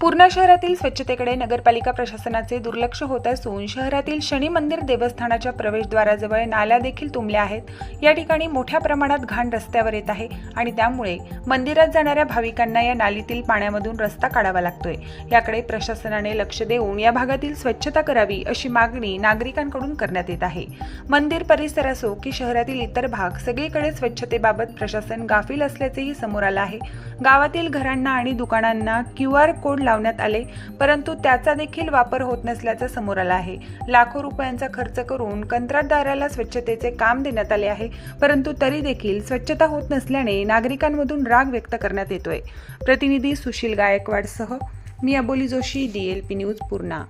पूर्णा शहरातील स्वच्छतेकडे नगरपालिका प्रशासनाचे दुर्लक्ष होत असून शहरातील शनी मंदिर देवस्थानाच्या प्रवेशद्वाराजवळ नाल्या देखील तुंबल्या आहेत. या ठिकाणी मोठ्या प्रमाणात घाण रस्त्यावर येत आहे आणि त्यामुळे मंदिरात जाणाऱ्या भाविकांना या नालीतील पाण्यामधून रस्ता काढावा लागतोय. याकडे प्रशासनाने लक्ष देऊन या भागातील स्वच्छता करावी अशी मागणी नागरिकांकडून करण्यात येत आहे. मंदिर परिसर असो की शहरातील इतर भाग सगळीकडे स्वच्छतेबाबत प्रशासन गाफील असल्याचेही समोर आलं आहे. गावातील घरांना आणि दुकानांना क्यू आर कोड लावण्यात आले परंतु त्याचा देखील वापर होत नसल्याचं समोर आलं आहे. लाखो रुपयांचा खर्च करून कंत्राटदाराला स्वच्छतेचे काम देण्यात आले आहे परंतु तरी देखील स्वच्छता होत नसल्याने नागरिकांमधून राग व्यक्त करण्यात येतोय. प्रतिनिधी सुशील गायकवाडसह मी अबोली जोशी डीएलपी न्यूज पूर्णा.